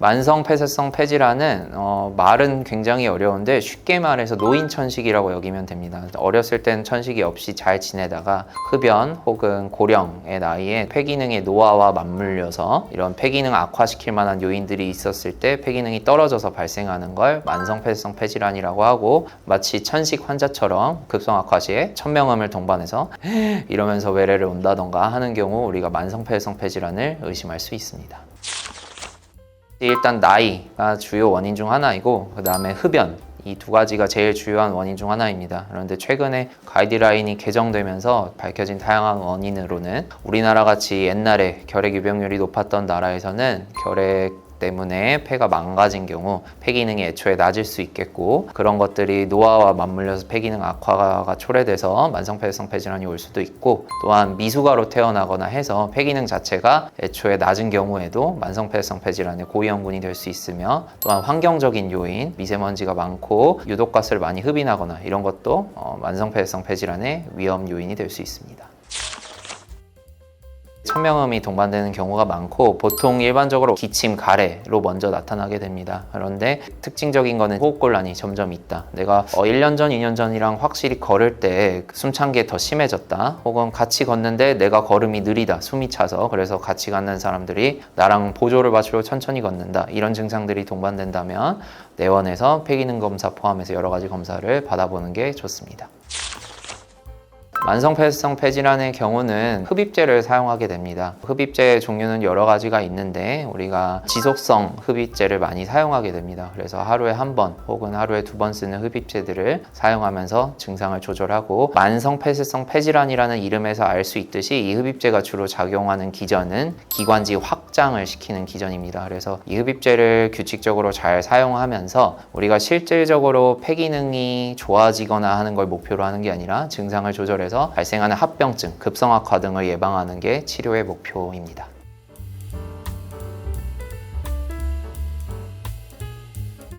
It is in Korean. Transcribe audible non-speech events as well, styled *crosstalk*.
만성 폐쇄성 폐질환은 어, 말은 굉장히 어려운데 쉽게 말해서 노인 천식이라고 여기면 됩니다. 어렸을 땐 천식이 없이 잘 지내다가 흡연 혹은 고령의 나이에 폐 기능의 노화와 맞물려서 이런 폐 기능 악화시킬 만한 요인들이 있었을 때 폐 기능이 떨어져서 발생하는 걸 만성 폐쇄성 폐질환이라고 하고 마치 천식 환자처럼 급성 악화 시에 천명음을 동반해서 *gasps* 이러면서 외래를 온다던가 하는 경우 우리가 만성 폐쇄성 폐질환을 의심할 수 있습니다. 일단 나이가 주요 원인 중 하나이고 그 다음에 흡연 이 두 가지가 제일 주요한 원인 중 하나입니다. 그런데 최근에 가이드라인이 개정되면서 밝혀진 다양한 원인으로는 우리나라 같이 옛날에 결핵 유병률이 높았던 나라에서는 결핵 때문에 폐가 망가진 경우 폐 기능이 애초에 낮을 수 있겠고 그런 것들이 노화와 맞물려서 폐 기능 악화가 초래돼서 만성폐쇄성 폐질환이 올 수도 있고 또한 미숙아로 태어나거나 해서 폐 기능 자체가 애초에 낮은 경우에도 만성폐쇄성 폐질환의 고위험군이 될 수 있으며 또한 환경적인 요인 미세먼지가 많고 유독가스를 많이 흡인하거나 이런 것도 어, 만성폐쇄성 폐질환의 위험 요인이 될 수 있습니다. 천명음이 동반되는 경우가 많고 보통 일반적으로 기침, 가래로 먼저 나타나게 됩니다. 그런데 특징적인 거는 호흡곤란이 점점 있다. 내가 어, 1년 전, 2년 전이랑 확실히 걸을 때 숨찬 게 더 심해졌다. 혹은 같이 걷는데 내가 걸음이 느리다. 숨이 차서 그래서 같이 걷는 사람들이 나랑 보조를 맞추고 천천히 걷는다. 이런 증상들이 동반된다면 내원에서 폐기능 검사 포함해서 여러 가지 검사를 받아보는 게 좋습니다. 만성폐쇄성 폐질환의 경우는 흡입제를 사용하게 됩니다. 흡입제 종류는 여러 가지가 있는데 우리가 지속성 흡입제를 많이 사용하게 됩니다. 그래서 하루에 한 번 혹은 하루에 두 번 쓰는 흡입제들을 사용하면서 증상을 조절하고 만성폐쇄성 폐질환이라는 이름에서 알 수 있듯이 이 흡입제가 주로 작용하는 기전은 기관지 확장을 시키는 기전입니다. 그래서 이 흡입제를 규칙적으로 잘 사용하면서 우리가 실질적으로 폐 기능이 좋아지거나 하는 걸 목표로 하는 게 아니라 증상을 조절 발생하는 합병증, 급성악화 등을 예방하는 게 치료의 목표입니다.